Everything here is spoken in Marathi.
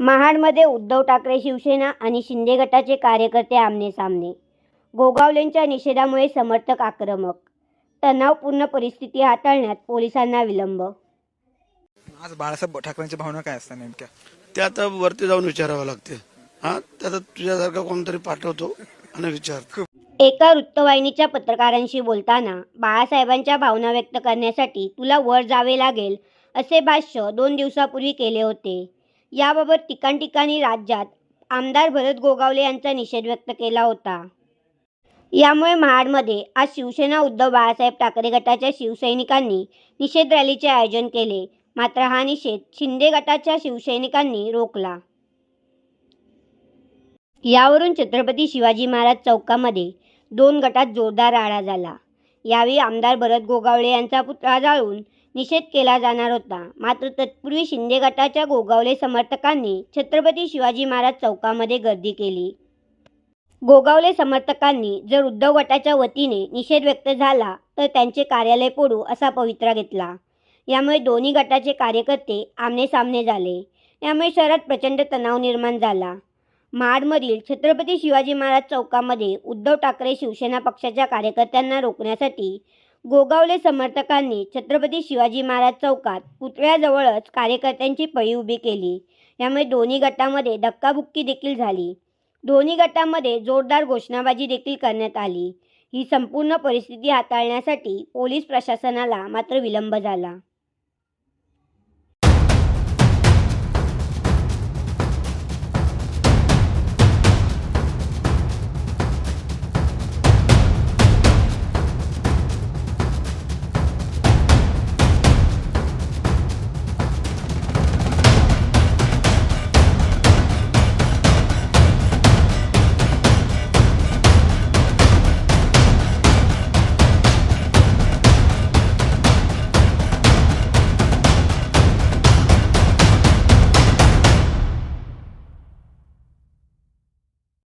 महाडमध्ये उद्धव ठाकरे शिवसेना आणि शिंदे गटाचे कार्यकर्ते आमनेसामने गोगावलेंच्या निषेधामुळे समर्थक आक्रमक. तणावपूर्ण परिस्थिती हाताळण्यात पोलिसांना विलंब. आज बाळासाहेब ठाकरेंच्या भावना काय असतात नेमक्या? ते आता वरती जाऊन विचारावं लागते हा? त्यात तुझ्यासारखा कोणतरी पाठवतो आणि विचार एका वृत्तवाहिनीच्या पत्रकारांशी बोलताना बाळासाहेबांच्या भावना व्यक्त करण्यासाठी तुला वर जावे लागेल असे भाष्य दोन दिवसापूर्वी केले होते. याबाबत ठिकाणठिकाणी राज्यात आमदार भरत गोगावले यांचा निषेध व्यक्त केला होता. यामुळे महाडमध्ये आज शिवसेना उद्धव बाळासाहेब ठाकरे गटाच्या शिवसैनिकांनी निषेध रॅलीचे आयोजन केले. मात्र हा निषेध शिंदे गटाच्या शिवसैनिकांनी रोखला. यावरून छत्रपती शिवाजी महाराज चौकामध्ये दोन गटात जोरदार राडा झाला. यावेळी आमदार भरत गोगावले यांचा पुतळा जाळून निषेध केला जाणार होता. मात्र तत्पूर्वी शिंदे गटाच्या गोगावले समर्थकांनी छत्रपती शिवाजी महाराज चौकामध्ये गर्दी केली. गोगावले समर्थकांनी जर उद्धव गटाच्या वतीने निषेध व्यक्त झाला तर त्यांचे कार्यालय पोडू असा पवित्रा घेतला. यामुळे दोन्ही गटाचे कार्यकर्ते आमनेसामने झाले. यामुळे शहरात प्रचंड तणाव निर्माण झाला. महाडमधील छत्रपती शिवाजी महाराज चौकामध्ये उद्धव ठाकरे शिवसेना पक्षाच्या कार्यकर्त्यांना रोखण्यासाठी गोगावले समर्थकांनी छत्रपती शिवाजी महाराज चौकात पुतळ्याजवळच कार्यकर्त्यांची पळी उभी केली. यामुळे दोन्ही गटामध्ये धक्काबुक्की देखील झाली. दोन्ही गटामध्ये जोरदार घोषणाबाजी देखील करण्यात आली. ही संपूर्ण परिस्थिती हाताळण्यासाठी पोलीस प्रशासनाला मात्र विलंब झाला.